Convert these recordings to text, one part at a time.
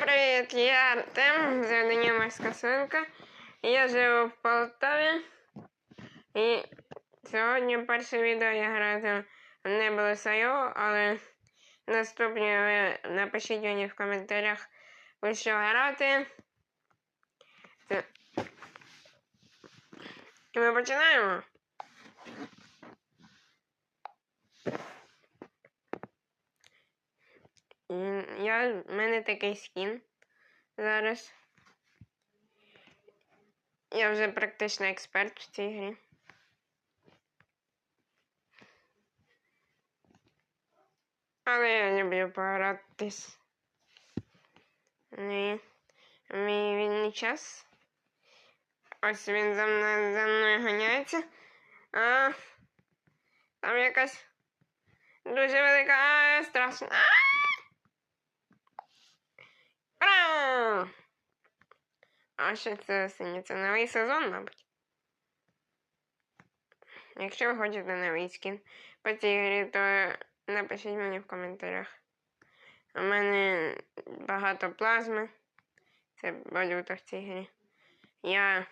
привіт! Я Артем, завдання морська свинка. Я живу в Полтаві. І сьогодні перше відео я граю не було Сайо, але наступні ви напишіть мені в коментарях, ви що грати. Ми починаємо. І Я, в мене такий скін зараз. Я вже практично експерт в цій грі. Але я люблю погратись. Ні. Мій вільний час. Ось він за мною, за мною ганяється. А там якась дуже велика страшна. Ура! А що це сині? Це новий сезон, мабуть. Якщо ви хочете новий скін по цій грі, то напишіть мені в коментарях. У мене багато плазми. Це валюта в цій грі. Я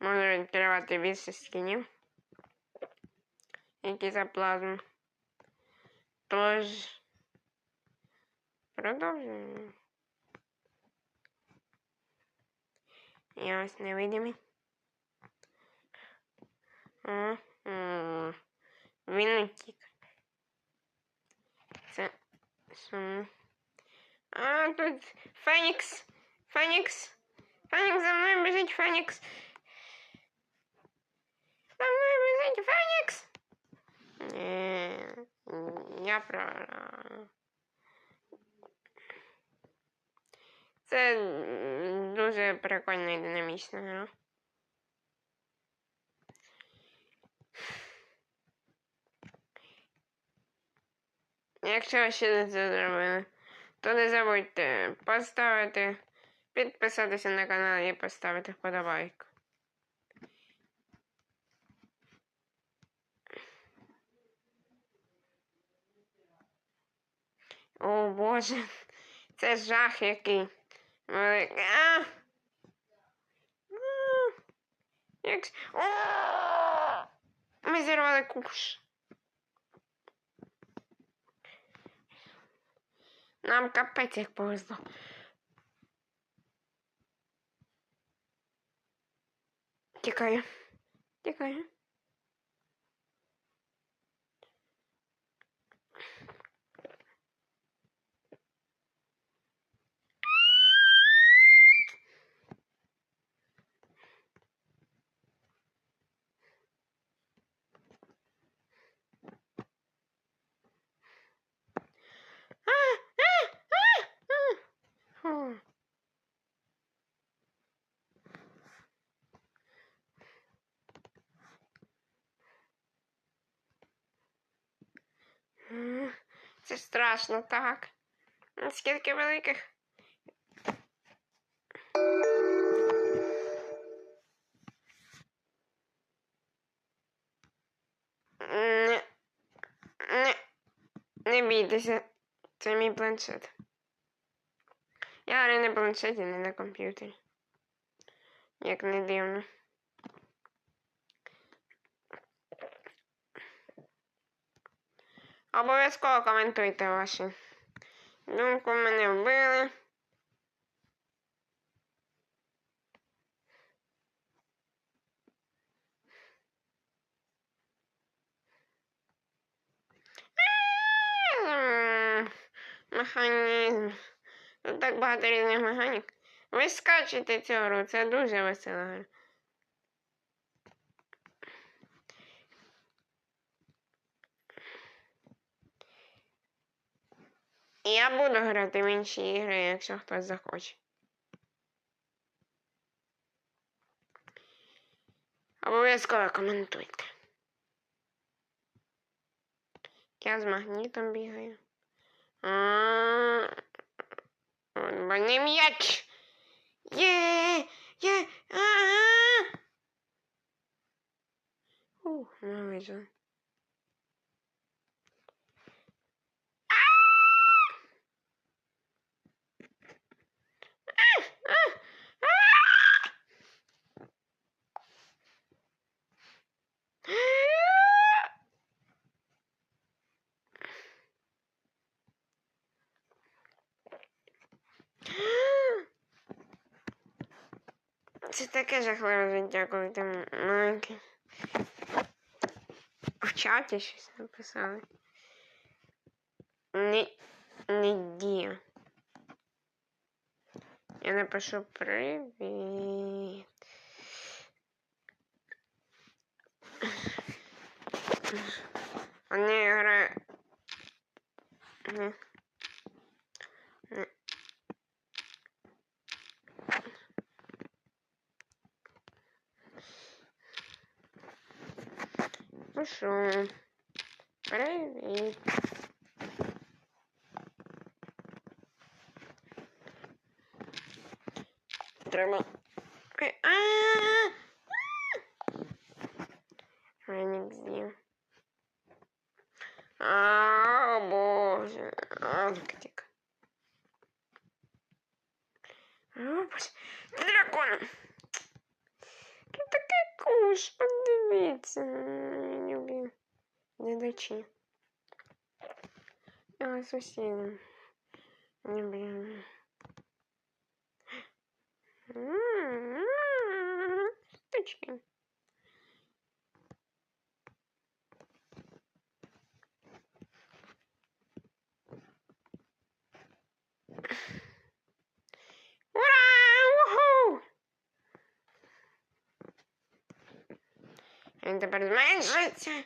можу відкривати більше скінів, які за плазму. Тож. Продовжуємо. Я ось невидимий. О, о, Він утік. Це сумно. А, тут Фенікс. Фенікс. Фенікс за мною біжить Фенікс. За мною біжить Фенікс. Ні, я програв. Це дуже прикольна і динамічна гра. Якщо ви ще не це зробили, то не забудьте поставити, підписатися на канал і поставити вподобайку. О Боже, це жах який. А! А! Як... Ми зірвали куш. Нам капець як повезло. Тікаю. Тікаю. Це страшно, так. Скільки великих? Не, не, не бійтеся, це мій планшет. Я граю на планшеті, не на комп'ютері. Як не дивно. Обов'язково коментуйте ваші. Думку мене вбили. Механізм. Тут так багато різних механік. Ви скачете цю гру, це дуже весела гра. Я буду грати в інші ігри, якщо хтось захоче. Обов'язково коментуйте. Я з магнітом бігаю. Больний м'яч. Є, є. Ух, ми вижили. Це таке жахливе життя, коли там маленький. В чаті щось написали. Не, не дія. Я напишу привіт. Вони грають. Пишу. Привіт. Треба. Ой, а, а, а. Фенікс з'їв. А, о боже. А, тихо. О, боже. Дракон. Тут такий куш, подивіться. Я люблю глядачі. Я сусідом. Люблю. Штучки. Він тепер зменшиться.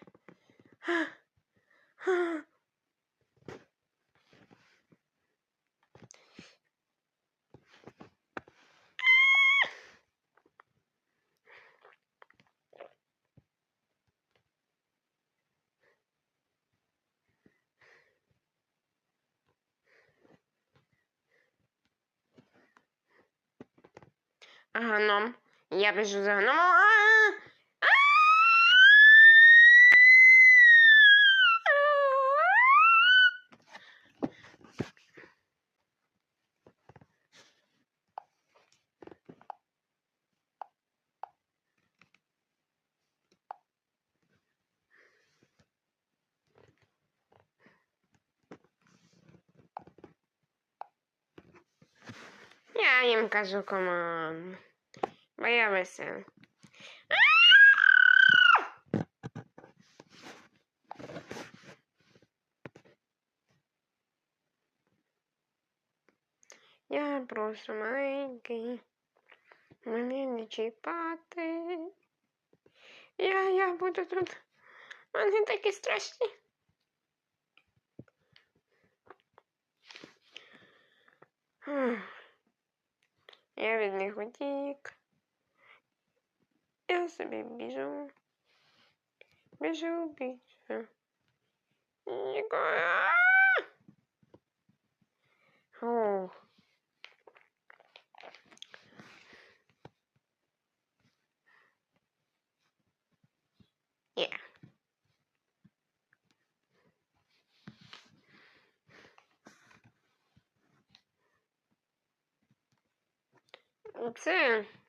Aha, no. Ja wyrzucę. No. A! A! Ja jem kazuko. Я веселий. Я просто маленький. Мене не чіпати. Я, я буду тут. Вони такі страшні. Я від них утік. Eu recebi beijo. Beijo, beijo. Oh. Yeah. Sim.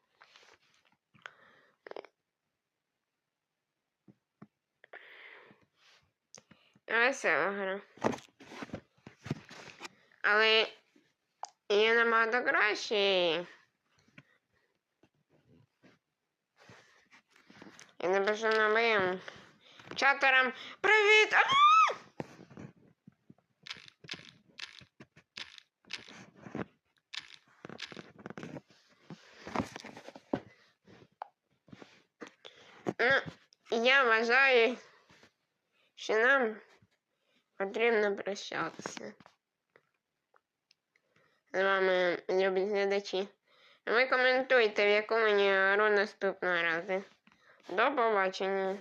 Весела гра. Але є набагато краще. Я напишу новим чатерам Привіт! Ну, я вважаю, що нам потрібно прощатися. З вами, любі глядачі. Ви коментуйте, в якому мені наступного разу. До побачення.